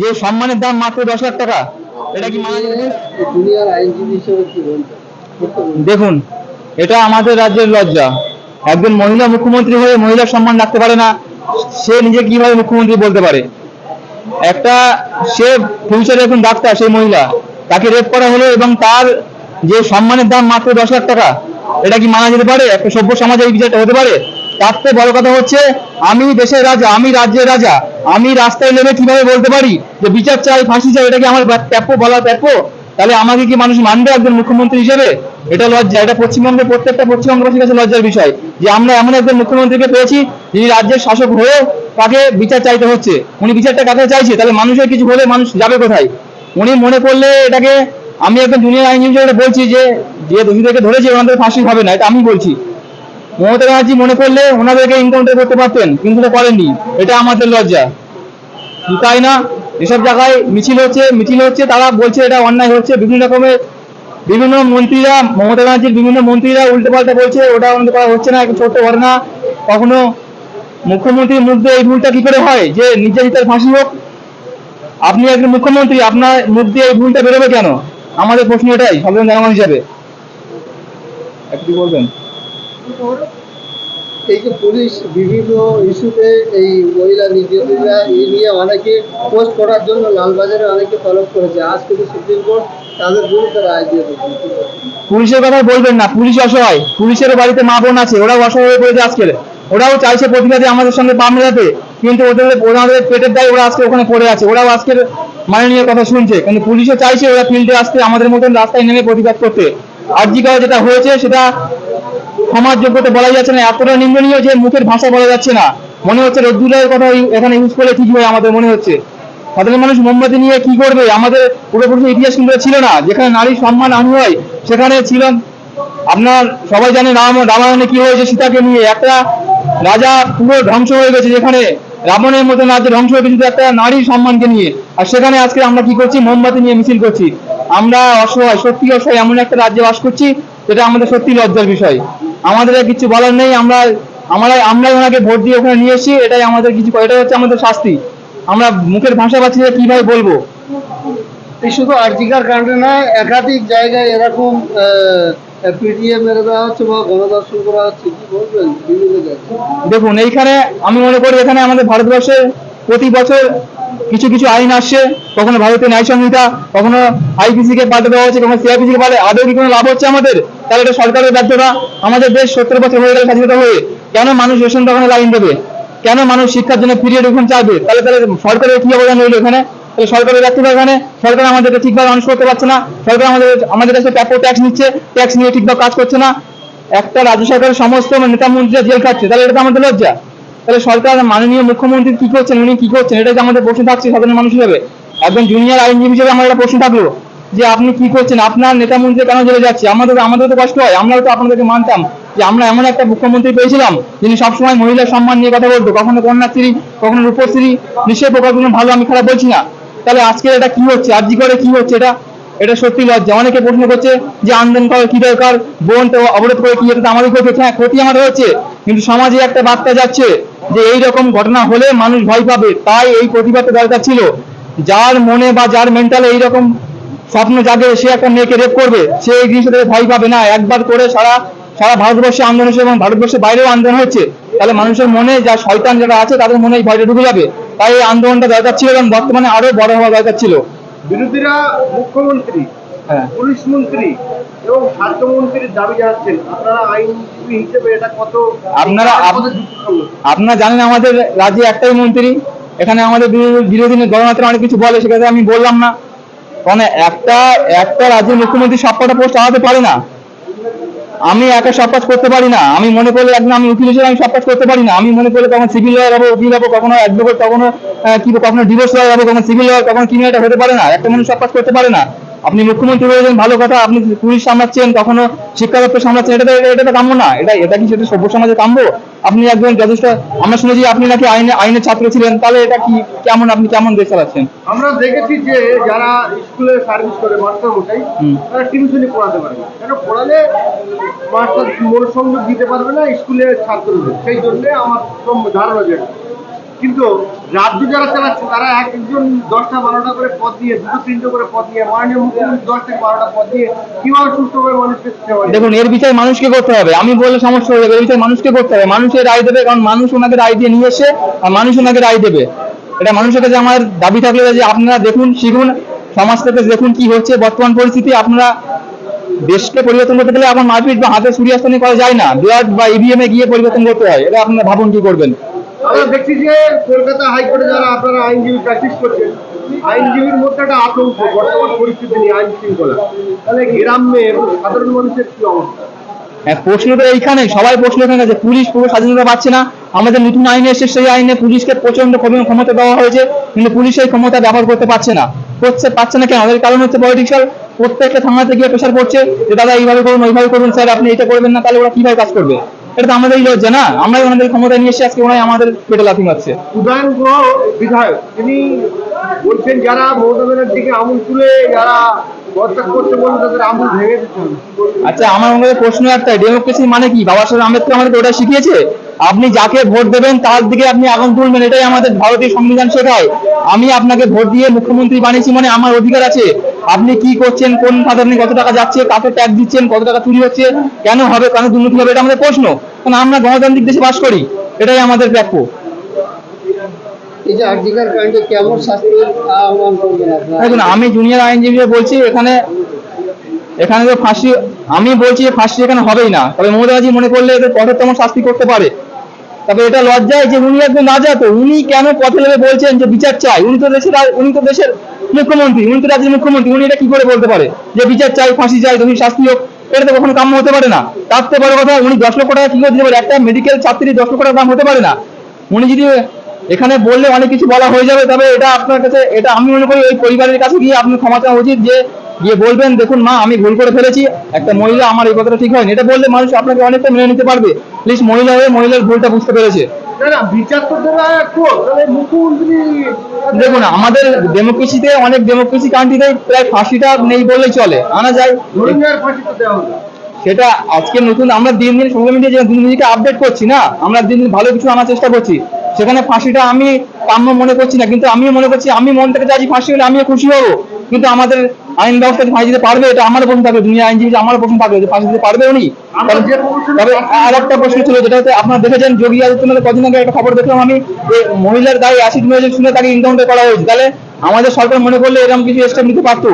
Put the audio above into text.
যে সম্মানের দাম মাত্র দশ লাখ টাকা, এটা কি মানা বলবেন দেখুন, এটা আমাদের রাজ্যের লজ্জা। একজন মহিলা মুখ্যমন্ত্রী হয়ে মহিলার সম্মান রাখতে পারে না, সে নিজে কীভাবে মুখ্যমন্ত্রী বলতে পারে? একটা, সে ফিউচারে এখন ডাক্তার, সেই মহিলা। তাকে রেপ করা হলো এবং তার যে সম্মানের দাম মাত্র দশ লাখ টাকা, এটা কি মানা যেতে পারে? একটা সভ্য সমাজে এই বিচারটা হতে পারে? তার থেকে বড় কথা হচ্ছে, আমি দেশের রাজা, আমি রাজ্যের রাজা, আমি রাস্তায় নেমে কীভাবে বলতে পারি যে বিচার চাই, ফাঁসি চাই এটা কি আমার প্রাপ্য বলা প্রাপ্য তাহলে আমাকে কি মানুষ মানবে একজন মুখ্যমন্ত্রী হিসেবে? এটা লজ্জা, এটা পশ্চিমবঙ্গের প্রত্যেকটা পশ্চিমবঙ্গবাসীর কাছে লজ্জার বিষয় যে আমরা এমন একজন মুখ্যমন্ত্রীকে পেয়েছি, যিনি রাজ্যের শাসক হয়েও তাকে বিচার চাইতে হচ্ছে। উনি বিচারটা কাকে চাইছে? তাহলে মানুষের কিছু হলে মানুষ যাবে কোথায়? উনি মনে করলে এটাকে, আমি একজন জুনিয়র আইনজীবী বলছি যে যে দোষীদেরকে ধরেছে, ওনাদের ফাঁসি হবে না, এটা আমি বলছি। মমতা ব্যানার্জি মনে করলে ওনাদেরকে ইনকাউন্টার করতে পারতেন, কিন্তু করেননি। এটা আমাদের লজ্জা। তাই না, এসব জায়গায় মিছিল হচ্ছে মিছিল হচ্ছে, তারা বলছে এটা অন্যায় হচ্ছে। বিভিন্ন রকমের, বিভিন্ন মন্ত্রীরা, মমতা ব্যানার্জির বিভিন্ন মন্ত্রীরা উল্টো পাল্টা বলছে, ওটা আমাদের করা হচ্ছে না একটা ছোট্ট ঘটনা। কখনো মুখ্যমন্ত্রীর মুখ দিয়ে এই ভুলটা কি করে হয়? যে নির্যাতিতার ফাঁসি হোক, আপনি একজন মুখ্যমন্ত্রী, আপনার মুখ দিয়ে এই ভুলটা বেরোবে কেন? আমাদের প্রশ্ন এটাই, সাধারণ জনগণ হিসাবে। একটু বলবেন? এই যে পুলিশ বিভিন্ন ইস্যুতে এই মহিলা এই নিয়ে অনেকে পোস্ট করার জন্য লালবাজারে অনেকে তলব করেছে। আজ সুপ্রিম কোর্ট তাদের রায় দিয়ে? পুলিশের কথা বলবেন না, পুলিশ অসহায়। পুলিশের বাড়িতে মা বোন আছে, ওরাও অসহায় হয়ে পড়েছে আজকে। ওরাও চাইছে প্রতিবাদে আমাদের সঙ্গে পা মেলাতে, কিন্তু ওদের ওনাদের পেটের দায় ওরা আজকে ওখানে পড়ে আছে। ওরাও আজকের মাননীয় কথা শুনছে, কিন্তু পুলিশও চাইছে ওরা ফিল্ডে আসতে আমাদের মতন রাস্তায় নেমে প্রতিবাদ করতে। আর্জি করা যেটা হয়েছে, সেটা সমাজ যোগ্যতা বলা যাচ্ছে না, এতটা নিন্দনীয় যে মুখের ভাষা বলা যাচ্ছে না। মনে হচ্ছে রোদ্দুলের কথা এখানে ইউজ করলে ঠিক হয় আমাদের মনে হচ্ছে। সাধারণ মানুষ মোমবাতি নিয়ে কি করবে? আমাদের পূর্বপুরুষের ইতিহাস কিন্তু ছিল না। যেখানে নারী সম্মান আনু হয়, সেখানে ছিল আপনার সবাই জানে রাম, রামায়ণে কি হয়েছে সীতাকে নিয়ে। একটা রাজা পুরো ধ্বংস হয়ে গেছে যেখানে রাবণের মতো রাজ্য ধ্বংস হয়ে গেছে একটা নারীর সম্মানকে নিয়ে। আর সেখানে আজকে আমরা কি করছি? মোমবাতি নিয়ে মিছিল করছি। আমরা অসহায় সত্যি অসহায় এমন একটা রাজ্যে বাস করছি, যেটা আমাদের সত্যি লজ্জার বিষয়। আমাদের কিছু বলার নেই আমরা আমরা আমরাই ওনাকে ভোট দিয়ে ওখানে নিয়ে এসেছি এটাই আমাদের কিছু এটাই হচ্ছে আমাদের শাস্তি। আমরা মুখের ভাষা পাচ্ছি যে কীভাবে বলব? এই শুধু আর্জিকার কারণে না একাধিক জায়গায় এরকম পিটিএ মেরে দেওয়া হচ্ছে বা গণদর্শন করা হচ্ছে কি বলবেন? দেখুন এইখানে আমি মনে করি এখানে আমাদের ভারতবর্ষে প্রতি বছর কিছু কিছু আইন আসছে কখনো ভারতীয় ন্যায় সংহিতা কখনো আইপিসি কে পাল্টে দেওয়া হচ্ছে কখনো সিআইপিসি কে পাল্টে আদৌ কি কোনো লাভ হচ্ছে আমাদের? তাহলে এটা সরকারের ব্যর্থতা আমাদের দেশ সত্তর বছর হয়ে গেল স্বাধীনতা হয়ে। কেন মানুষ রেশন দোকানে লাইন দেবে? কেন মানুষ শিক্ষার জন্য পিরিয়ড ওখানে চাইবে? তাহলে তাহলে সরকারের কি অবদান রইল এখানে? তাহলে সরকারের ব্যর্থতা এখানে? সরকার আমাদেরকে ঠিকভাবে মানুষ করতে পারছে না। সরকার আমাদের আমাদের কাছে প্রাপ্য ট্যাক্স নিচ্ছে। ট্যাক্স নিয়ে ঠিকভাবে কাজ করছে না। একটা রাজ্য সরকারের সমস্ত নেতা মন্ত্রীরা জেল খাচ্ছে। তাহলে এটা তো আমাদের লজ্জা। তাহলে সরকার মাননীয় মুখ্যমন্ত্রী কি করছেন? উনি কি করছেন? এটা যে আমাদের প্রশ্ন থাকছে সাধারণ মানুষ হিসেবে? একজন জুনিয়র আইনজীবী হিসেবে আমার একটা প্রশ্ন থাকল। যে আপনি কি করছেন? আপনার নেতা মন্ত্রী কেন জেলে যাচ্ছে? আমাদের আমাদের তো কষ্ট হয়। আমরাও তো আপনাদেরকে মানতাম যে আমরা এমন একটা মুখ্যমন্ত্রী পেয়েছিলাম যিনি সবসময় মহিলার সম্মান নিয়ে কথা বলতো। কখনো কন্যাশ্রী, কখনো রূপশ্রী। নিশ্চয়ই প্রকল্পগুলো ভালো আমি খারাপ বলছি না। তাহলে আজকে এটা কি হচ্ছে? আজকে করে কি হচ্ছে এটা? এটা সত্যি লজ্জা। অনেকে প্রশ্ন করছে যে আন্দোলন করার কি দরকার? বোন তো অবরোধ করে কি এটা আমাদের ক্ষতি হ্যাঁ ক্ষতি আমাদের হচ্ছে। কিন্তু সমাজে একটা বার্তা যাচ্ছে যে এই রকম ঘটনা হলে মানুষ ভয় পাবে। তাই এই প্রতিবাদটা দরকার ছিল। যার মনে বা যার মেন্টালে এইরকম স্বপ্ন জাগে সে একটা মেয়েকে রেপ করবে সে এই জিনিসটা থেকে ভয় পাবে না। একবার করে সারা সারা ভারতবর্ষে আন্দোলন হচ্ছে এবং ভারতবর্ষের বাইরেও আন্দোলন হচ্ছে তাহলে মানুষের মনে যা শয়তান যারা আছে তাদের মনে এই ভয়টা ঢুকে যাবে। তাই এই আন্দোলনটা দরকার ছিল এবং বর্তমানে আরও বড় হওয়া দরকার ছিল। বিরোধীরা মুখ্যমন্ত্রী হ্যাঁ। পুলিশ মন্ত্রী এবং স্বাস্থ্যমন্ত্রীর দাবি জানাচ্ছেন। আপনারা আইনজীবী হিসেবে এটা কত আপনারা? আপনারা জানেন আমাদের রাজ্যে একটাই মন্ত্রী। এখানে আমাদের বিরোধী- গণমাত্রা অনেক কিছু বলে সেখানে আমি বললাম না। কারণ একটা একটা রাজ্যের মুখ্যমন্ত্রী সবকটা পোস্ট আলাদা পারে না। আমি একা সব কাজ করতে পারি না। আমি মনে করলে একদিন আমি উকিল হিসেবে আমি সব কাজ করতে পারি না। আমি মনে করলে কখন সিভিল লয়ার হব, উকিল হব, কখনো অ্যাডভোকেট কখনো কি, কখনো ডিভোর্স লয়ার হব, কখনো সিভিল লয়ার কখনো ক্রিমিনাল হতে পারে না। একটা মানুষ সব কাজ করতে পারে না। আপনি মুখ্যমন্ত্রী হয়েছেন ভালো কথা। আপনি পুলিশ সামলাচ্ছেন, কখনো শিক্ষা দপ্তর সামলাচ্ছেন, এটা তো এটা তো কাম্য না। এটা এটা কি সেটা সভ্য সমাজে কাম্য? আপনি একজন যথেষ্ট আমরা শুনেছি আপনি নাকি আইনে আইনের ছাত্র ছিলেন তাহলে এটা কি কেমন আপনি কেমন দেশ চালাচ্ছেন আমরা দেখেছি যে যারা স্কুলে সার্ভিস করে মাস্টার মশাই। তারা টিউশনি পড়াতে পারবে কেন পড়ালে মাস্টার মনোসংযোগ দিতে পারবে না স্কুলে ছাত্রদের। সেই জন্য আমার ধারণা যেটা। কিন্তু রাজ্য যারা চালাচ্ছে, তারা এক একজন দশটা বারোটা করে পদ দিয়ে, দুটো তিনটে করে পদ দিয়ে, মাননীয় মুখ্যমন্ত্রী দশ থেকে বারোটা পদ দিয়ে কীভাবে সুস্থভাবে মানুষকে সেবা দিবে? দেখুন, এর বিচার মানুষকে করতে হবে। আমি বললে সমস্যা হয়ে যাবে, এর বিচার মানুষকে করতে হবে। মানুষের রায় দেবে, কারণ মানুষ ওনাকে রায় দিয়ে নিয়ে এসে, আর মানুষ ওনাকে রায় দেবে। এটা মানুষের কাছে আমার দাবি থাকলে যে আপনারা দেখুন, শিখুন, সমাজ থেকে দেখুন কি হচ্ছে, বর্তমান পরিস্থিতি, আপনারা দেশকে পরিবর্তন করতে গেলে এখন মারপিট বা হাতে সূর্যাস্ত নিয়ে করা যায় না। ব্লাড বা ইভিএম এ গিয়ে পরিবর্তন করতে হয়, এটা আপনারা ভাবুন কি করবেন। আমরা দেখছি যে কলকাতা হাইকোর্টে যারা আপনারা আইনজীবী প্র্যাকটিস করছেন আইনজীবীর মধ্যে একটা আতঙ্ক বর্তমান পরিস্থিতি নিয়ে আইন শৃঙ্খলা। তাহলে গ্রামে এবং সাধারণ মানুষের কি অবস্থা? হ্যাঁ, তো এইখানে সবাই প্রশ্ন এখানে আছে পুলিশ পুরো স্বাধীনতা পাচ্ছে না। আমাদের নতুন আইনে এসে সেই আইনে পুলিশকে প্রচণ্ড ক্ষম- ক্ষমতা দেওয়া হয়েছে কিন্তু পুলিশ সেই ক্ষমতা ব্যবহার করতে পারছে না। করতে পারছে না কেন? এর কারণ হচ্ছে পলিটিক্যাল প্রত্যেকটা থানাতে গিয়ে প্রেশার পড়ছে যে দাদা এইভাবে করুন ওইভাবে করুন স্যার আপনি এটা করবেন না তাহলে ওরা কীভাবে কাজ করবে? এটা তো আমাদেরই লজ্জা না? আমরাই ওনাদের ক্ষমতা নিয়ে এসে আজকে ওরাই আমাদের পেটে লাথি মারছে। উদয়ন গ্রহ বিধায়ক। তিনি বলছেন যারা মমতা ব্যানার্জিকে আমুল তুলে যারা আচ্ছা আমার মনে প্রশ্ন একটাই ডেমোক্রেসি মানে কি? বাবা সাহেব আম্বেদকর আমাদের ওটা শিখিয়েছে। আপনি যাকে ভোট দেবেন তার দিকে আপনি আগুন তুলবেন এটাই আমাদের ভারতীয় সংবিধান শেখায়। আমি আপনাকে ভোট দিয়ে মুখ্যমন্ত্রী বানিয়েছি মানে আমার অধিকার আছে। আপনি কি করছেন? কোন খাতে আপনি কত টাকা যাচ্ছে? কাকে ট্যাক্স দিচ্ছেন? কত টাকা চুরি হচ্ছে? কেন হবে? কেন দুর্নীতি হবে? এটা আমাদের প্রশ্ন। কারণ আমরা গণতান্ত্রিক দেশে বাস করি। এটাই আমাদের প্রাপ্য। দেখুন আমি জুনিয়র আইনজীবী বলছি এখানে এখানে তো ফাঁসি আমি বলছি যে ফাঁসি এখানে হবেই না। তবে মমতা ব্যানার্জি মনে করলে এদের কঠোরতম শাস্তি করতে পারে। তবে এটা লজ্জায় যে উনি একজন রাজা তো উনি কেন পথে বলছেন যে বিচার চাই? উনি তো দেশের উনি তো দেশের মুখ্যমন্ত্রী, উনি তো রাজ্যের মুখ্যমন্ত্রী, উনি এটা কি করে বলতে পারে? যে বিচার চাই, ফাঁসি চাই তুমি শাস্তি হোক, এটা তো কখনো কাম্য হতে পারে না। তার থেকে বড় কথা, উনি দশ লক্ষ টাকা কি করে দিতে পারে? একটা মেডিকেল ছাত্রী দশ লক্ষ টাকা দাম হতে পারে না। উনি যদি এখানে বললে অনেক কিছু বলা হয়ে যাবে, তবে এটা আপনার কাছে, এটা আমি মনে করি ওই পরিবারের কাছে গিয়ে আপনি ক্ষমা চাওয়া উচিত যে, গিয়ে বলবেন, দেখুন মা, আমি ভুল করে ফেলেছি, একটা মহিলা আমার এই কথাটা ঠিক হয়নি। এটা বললে মানুষ আপনাকে অনেকটা মেনে নিতে পারবে। প্লিজ মহিলা হয়ে মহিলার ভুলটা বুঝতে পেরেছে। দেখুন আমাদের ডেমোক্রেসিতে অনেক ডেমোক্রেসি কান্ট্রিতে প্রায় ফাঁসিটা নেই চলে আনা যায়। সেটা আজকে নতুন আমরা দিন দিন সোশ্যাল মিডিয়া যে আপডেট করছি না আমরা দিন দিন ভালো কিছু আনার চেষ্টা করছি সেখানে ফাঁসিটা আমি কাম্য মনে করছি না কিন্তু আমি মনে করছি আমি মন থেকে চাইছি ফাঁসি হলে আমিও খুশি হব কিন্তু আমাদের আইন ব্যবস্থা ফাঁসি দিতে পারবে এটা আমার প্রশ্ন থাকবে দুনিয়া আইনজীবী আমার প্রশ্ন থাকবে যে ফাঁসি দিতে পারবে উনি? তবে আর একটা প্রশ্ন ছিল যেটা হচ্ছে আপনারা দেখেছেন যোগী আদিত্যনাথের কদিন আগে একটা খবর দেখলাম আমি যে মহিলার দায়ী অ্যাসিড মেরেছে শুনে তাকে ইনকাউন্টার করা হয়েছে। তাহলে আমাদের সরকার মনে করলে এরকম কিছু স্টেপ নিতে পারতো?